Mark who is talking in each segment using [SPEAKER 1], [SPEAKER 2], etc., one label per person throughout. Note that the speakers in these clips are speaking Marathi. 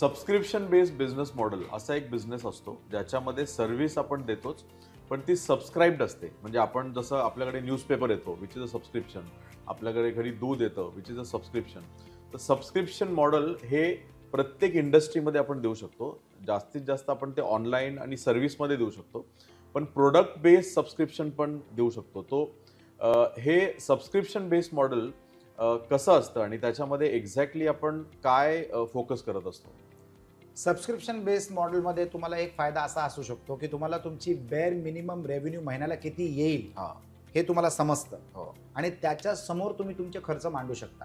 [SPEAKER 1] सबस्क्रिप्शन बेस्ड बिझनेस मॉडेल असा एक बिझनेस असतो ज्याच्यामध्ये सर्व्हिस आपण देतोच पण ती सबस्क्राईब्ड असते. म्हणजे आपण जसं आपल्याकडे न्यूजपेपर येतो विच इज अ सबस्क्रिप्शन आपल्याकडे घरी दूध येतं विच इज अ सबस्क्रिप्शन तर सबस्क्रिप्शन मॉडेल हे प्रत्येक इंडस्ट्रीमध्ये आपण देऊ शकतो. जास्तीत जास्त आपण ते ऑनलाईन आणि सर्व्हिसमध्ये देऊ शकतो. पण प्रोडक्ट बेस्ड सबस्क्रिप्शन पण देऊ शकतो. तो हे सबस्क्रिप्शन बेस्ड मॉडेल कसं असतं आणि त्याच्यामध्ये एक्झॅक्टली आपण काय फोकस करत असतो?
[SPEAKER 2] सबस्क्रिप्शन बेस्ड मॉडेलमध्ये तुम्हाला एक फायदा असा असू शकतो की तुम्हाला तुमची बेअर मिनिमम रेव्हेन्यू महिन्याला किती येईल
[SPEAKER 1] हा.
[SPEAKER 2] तुम्हाला समजतं.
[SPEAKER 1] हो.
[SPEAKER 2] आणि त्याच्यासमोर तुम्ही तुमचे खर्च मांडू शकता.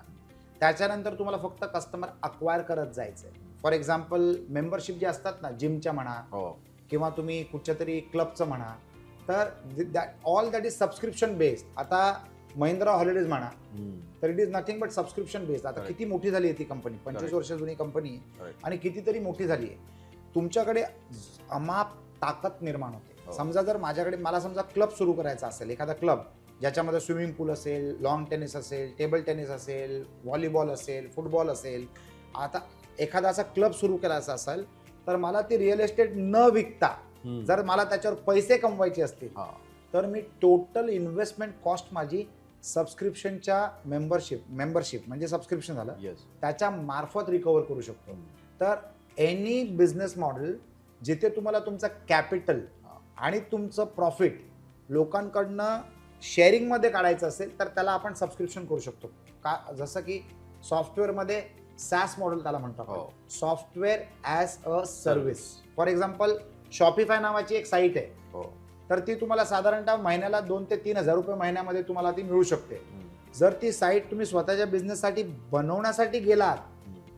[SPEAKER 2] त्याच्यानंतर तुम्हाला फक्त कस्टमर अक्वायर करत जायचं फॉर एक्झाम्पल मेंबरशिप जे असतात ना जिमच्या म्हणा
[SPEAKER 1] हो.
[SPEAKER 2] किंवा तुम्ही कुठच्या तरी क्लबचं म्हणा तर all that is subscription based आता महिंद्रा हॉलिडेज म्हणा. तर it is nothing but subscription based आता. किती मोठी झाली आहे ती कंपनी पंचवीस. वर्ष जुनी कंपनी आहे. आणि कितीतरी मोठी झाली आहे तुमच्याकडे अमाप ताकद निर्माण होते
[SPEAKER 1] हो.
[SPEAKER 2] समजा जर माझ्याकडे मला समजा क्लब सुरू करायचा असेल एखादा क्लब ज्याच्यामध्ये स्विमिंग पूल असेल लॉन टेनिस असेल टेबल टेनिस असेल व्हॉलीबॉल असेल फुटबॉल असेल आता एखादा असा क्लब सुरू करायचा असेल तर मला ती रिअल एस्टेट न विकता. जर मला त्याच्यावर पैसे कमवायचे असतील तर मी टोटल इन्व्हेस्टमेंट कॉस्ट माझी सबस्क्रिप्शनच्या मेंबरशिप मेंबरशिप म्हणजे सबस्क्रिप्शन झालं.
[SPEAKER 1] येस
[SPEAKER 2] त्याच्या मार्फत रिकवर करू शकतो. तर एनी बिझनेस मॉडेल जिथे तुम्हाला तुमचं कॅपिटल आणि तुमचं प्रॉफिट लोकांकडनं शेअरिंगमध्ये काढायचं असेल तर त्याला आपण सबस्क्रिप्शन करू शकतो. का जसं की सॉफ्टवेअरमध्ये सॅस मॉडेल त्याला म्हणतो software as a service for example Shopify नावाची एक साईट आहे.
[SPEAKER 1] हो.
[SPEAKER 2] तर ती तुम्हाला साधारणतः महिन्याला दोन ते तीन हजार रुपये महिन्यामध्ये तुम्हाला ती मिळू शकते. जर ती साईट तुम्ही स्वतःच्या बिझनेससाठी बनवण्यासाठी गेलात.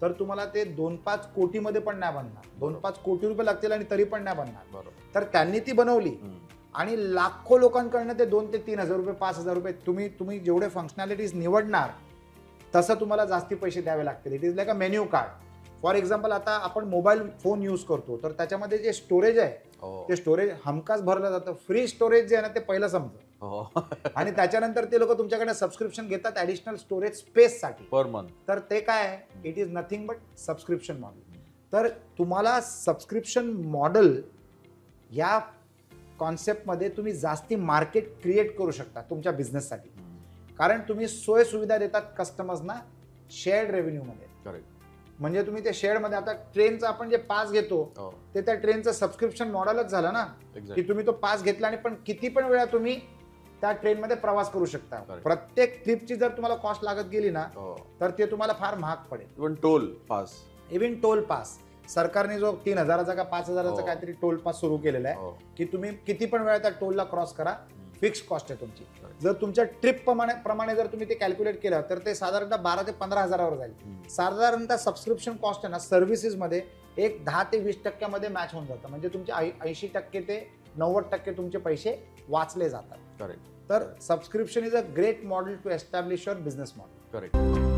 [SPEAKER 2] तर तुम्हाला ते दोन पाच कोटीमध्ये पण नाही बनणार दोन. पाच कोटी रुपये लागतील आणि तरी पण नाही बनणार तर त्यांनी ती बनवली. आणि लाखो लोकांकडनं ते दोन ते तीन हजार रुपये पाच हजार रुपये तुम्ही तुम्ही जेवढे फंक्शनॅलिटीज निवडणार तसं तुम्हाला जास्ती पैसे द्यावे लागतील it is like a menu card for example आता आपण मोबाईल फोन यूज करतो तर त्याच्यामध्ये जे स्टोरेज आहे
[SPEAKER 1] हो.
[SPEAKER 2] ते स्टोरेज हमखास भरलं जातं. फ्री स्टोरेज जे आहे ना ते पहिलं समजतं.
[SPEAKER 1] हो.
[SPEAKER 2] आणि त्याच्यानंतर ते लोक तुमच्याकडे सबस्क्रिप्शन घेतात ॲडिशनल स्टोरेज स्पेससाठी
[SPEAKER 1] पर मंथ
[SPEAKER 2] तर ते काय आहे? It is nothing but subscription model तर तुम्हाला सबस्क्रिप्शन मॉडेल या कॉन्सेप्टमध्ये तुम्ही जास्ती मार्केट क्रिएट करू शकता तुमच्या बिझनेससाठी कारण तुम्ही सोय सुविधा देतात कस्टमर्सना शेअर्ड रेव्हेन्यूमध्ये
[SPEAKER 1] करेक्ट
[SPEAKER 2] म्हणजे तुम्ही ते शेअरमध्ये आता ट्रेनचं आपण जे पास घेतो
[SPEAKER 1] हो.
[SPEAKER 2] ते त्या ट्रेनचं सबस्क्रिप्शन मॉडेलच झालं ना की तुम्ही तो पास घेतला आणि पण किती पण वेळा तुम्ही त्या ट्रेनमध्ये प्रवास करू शकता. प्रत्येक ट्रिपची जर तुम्हाला कॉस्ट लागत गेली ना
[SPEAKER 1] हो.
[SPEAKER 2] तर ते तुम्हाला फार महाग पडेल.
[SPEAKER 1] Even toll pass
[SPEAKER 2] even toll pass सरकारने जो तीन हजाराचा का पाच हजाराचा
[SPEAKER 1] हो.
[SPEAKER 2] काहीतरी टोल पास सुरू केलेला आहे की तुम्ही किती पण वेळा त्या टोलला क्रॉस करा फिक्स कॉस्ट आहे तुमची. जर तुमच्या ट्रिप प्रमाणे प्रमाणे जर तुम्ही ते कॅल्क्युलेट केलं तर ते साधारणतः बारा ते पंधरा हजारावर जाईल. साधारणतः सबस्क्रिप्शन कॉस्ट आहे ना सर्व्हिसेसमध्ये एक दहा ते वीस टक्क्यामध्ये मॅच होऊन जातं. म्हणजे तुमचे ऐंशी टक्के ते नव्वद टक्के तुमचे पैसे वाचले जातात.
[SPEAKER 1] करेक्ट
[SPEAKER 2] तर subscription is a great model to establish your business model
[SPEAKER 1] correct